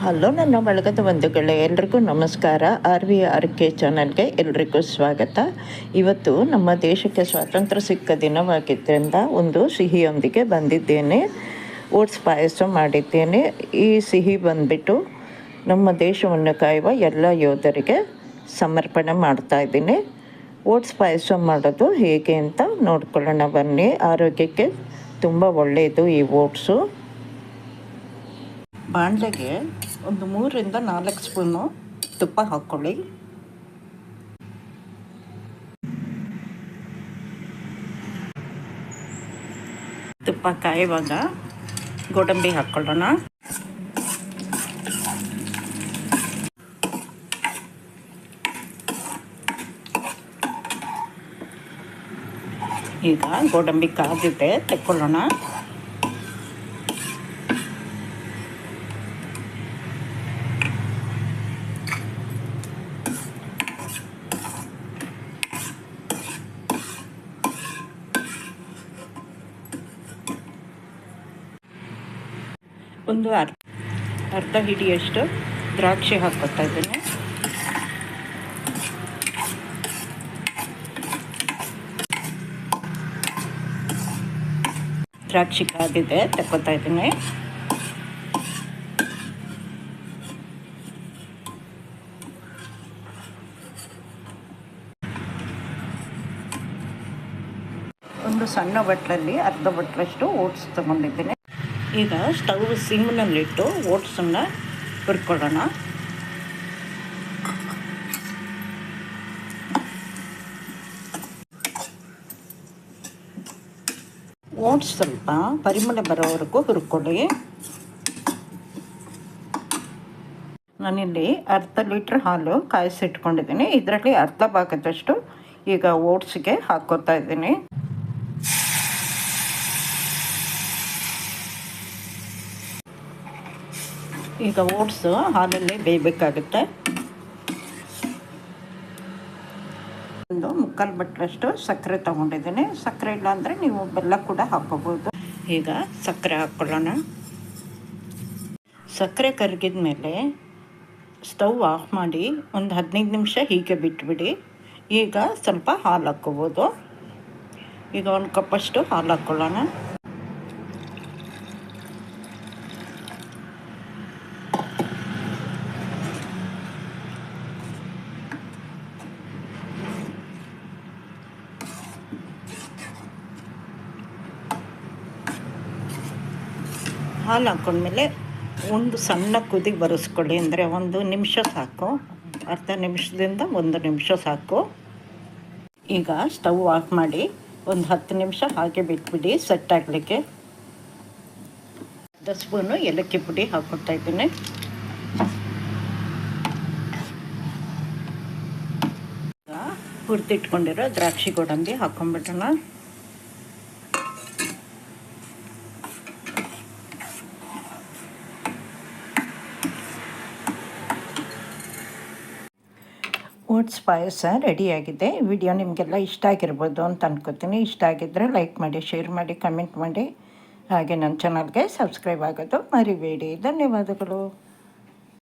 Hello, ನನ್ನ ಬಳಗದ ಬಂಧುಗಳೇ, ಎಲ್ರಿಗೂ ನಮಸ್ಕಾರ. ಆರ್ ವಿ ಆರ್ ಕೆ ಚಾನಲ್ಗೆ ಎಲ್ರಿಗೂ ಸ್ವಾಗತ. ಇವತ್ತು ನಮ್ಮ ದೇಶಕ್ಕೆ ಸ್ವಾತಂತ್ರ್ಯ ಸಿಕ್ಕ ದಿನವಾಗಿದ್ದರಿಂದ ಒಂದು ಸಿಹಿಯೊಂದಿಗೆ ಬಂದಿದ್ದೇನೆ. ಓಟ್ಸ್ ಪಾಯಸ ಮಾಡಿದ್ದೇನೆ. ಈ ಸಿಹಿ ಬಂದ್ಬಿಟ್ಟು ನಮ್ಮ ದೇಶವನ್ನು ಕಾಯುವ ಎಲ್ಲ ಯೋಧರಿಗೆ ಸಮರ್ಪಣೆ ಮಾಡ್ತಾ ಇದ್ದೀನಿ. ಓಟ್ಸ್ ಪಾಯಸ ಮಾಡೋದು ಹೇಗೆ ಅಂತ ನೋಡ್ಕೊಳ್ಳೋಣ ಬನ್ನಿ. ಆರೋಗ್ಯಕ್ಕೆ ತುಂಬ ಒಳ್ಳೆಯದು ಈ ಓಟ್ಸು. ಬಾಣಲೆಗೆ ಒಂದು ಮೂರರಿಂದ ನಾಲ್ಕು ಸ್ಪೂನು ತುಪ್ಪ ಹಾಕ್ಕೊಳ್ಳಿ. ತುಪ್ಪ ಕಾಯುವಾಗ ಗೋಡಂಬಿ ಹಾಕ್ಕೊಳ್ಳೋಣ. ಈಗ ಗೋಡಂಬಿ ಕಾದಿದೆ ತೆಕ್ಕೊಳ್ಳೋಣ. ಒಂದು ಅರ್ಧ ಅರ್ಧ ಹಿಡಿಯಷ್ಟು ದ್ರಾಕ್ಷಿ ಹಾಕ್ಕೊತಾ ಇದ್ದೀನಿ. ದ್ರಾಕ್ಷಿ ಕಾದಿದೆ ತಕ್ಕೊತಾ ಇದ್ದೀನಿ. ಒಂದು ಸಣ್ಣ ಬಟ್ಲಲ್ಲಿ ಅರ್ಧ ಬಟ್ಲಷ್ಟು ಓಟ್ಸ್ ತಗೊಂಡಿದ್ದೀನಿ. ಈಗ ಸ್ಟವ್ ಸಿಮ್ನಲ್ಲಿಟ್ಟು ಓಟ್ಸನ್ನು ಹುರ್ಕೊಳ್ಳೋಣ. ಓಟ್ಸ್ ಸ್ವಲ್ಪ ಪರಿಮಳ ಬರೋವರೆಗೂ ಹುರ್ಕೊಳ್ಳಿ. ನಾನಿಲ್ಲಿ ಅರ್ಧ ಲೀಟ್ರ್ ಹಾಲು ಕಾಯಿಸಿಟ್ಕೊಂಡಿದ್ದೀನಿ. ಇದರಲ್ಲಿ ಅರ್ಧ ಭಾಗದಷ್ಟು ಈಗ ಓಟ್ಸ್ಗೆ ಹಾಕೋತಾ ಇದ್ದೀನಿ. ಈಗ ಓಟ್ಸು ಹಾಲಲ್ಲಿ ಬೇಯಬೇಕಾಗುತ್ತೆ. ಒಂದು ಮುಕ್ಕಾಲು ಬಟ್ಟಲಷ್ಟು ಸಕ್ಕರೆ ತೊಗೊಂಡಿದ್ದೀನಿ. ಸಕ್ಕರೆ ಇಲ್ಲಾಂದರೆ ನೀವು ಬೆಲ್ಲ ಕೂಡ ಹಾಕೋಬೋದು ಈಗ ಸಕ್ಕರೆ ಹಾಕ್ಕೊಳ್ಳೋಣ. ಸಕ್ಕರೆ ಕರಗಿದ ಮೇಲೆ ಸ್ಟವ್ ಆಫ್ ಮಾಡಿ ಒಂದು ಹದಿನೈದು ನಿಮಿಷ ಹೀಗೆ ಬಿಟ್ಬಿಡಿ. ಈಗ ಸ್ವಲ್ಪ ಹಾಲು ಹಾಕ್ಕೋಬೋದು. ಈಗ ಒಂದು ಕಪ್ಪಷ್ಟು ಹಾಲು ಹಾಕ್ಕೊಳ್ಳೋಣ. ಹಾಲು ಹಾಕೊಂಡ್ಮೇಲೆ ಒಂದು ಸಣ್ಣ ಕುದಿ ಬರೆಸ್ಕೊಳ್ಳಿ. ಅಂದರೆ ಒಂದು ನಿಮಿಷ ಸಾಕು. ಅರ್ಧ ನಿಮಿಷದಿಂದ ಒಂದು ನಿಮಿಷ ಸಾಕು. ಈಗ ಸ್ಟವ್ ಆಫ್ ಮಾಡಿ ಒಂದು ಹತ್ತು ನಿಮಿಷ ಹಾಗೆ ಬಿಟ್ಬಿಡಿ, ಸೆಟ್ ಆಗಲಿಕ್ಕೆ. ಅರ್ಧ ಸ್ಪೂನು ಏಲಕ್ಕಿ ಪುಡಿ ಹಾಕ್ಕೊಳ್ತಾ ಇದ್ದೀನಿ. ಹುರಿದಿಟ್ಕೊಂಡಿರೋ ದ್ರಾಕ್ಷಿ ಗೋಡಂಬಿ ಹಾಕೊಂಡ್ಬಿಡೋಣ. ಓಟ್ಸ್ ಪಾಯಸ ರೆಡಿಯಾಗಿದೆ. ವಿಡಿಯೋ ನಿಮಗೆಲ್ಲ ಇಷ್ಟ ಆಗಿರ್ಬೋದು ಅಂತ ಅನ್ಕೋತೀನಿ. ಇಷ್ಟ ಆಗಿದ್ದರೆ ಲೈಕ್ ಮಾಡಿ, ಶೇರ್ ಮಾಡಿ, ಕಮೆಂಟ್ ಮಾಡಿ. ಹಾಗೆ ನನ್ನ ಚಾನಲ್ಗೆ ಸಬ್ಸ್ಕ್ರೈಬ್ ಆಗೋದು ಮರಿಬೇಡಿ. ಧನ್ಯವಾದಗಳು.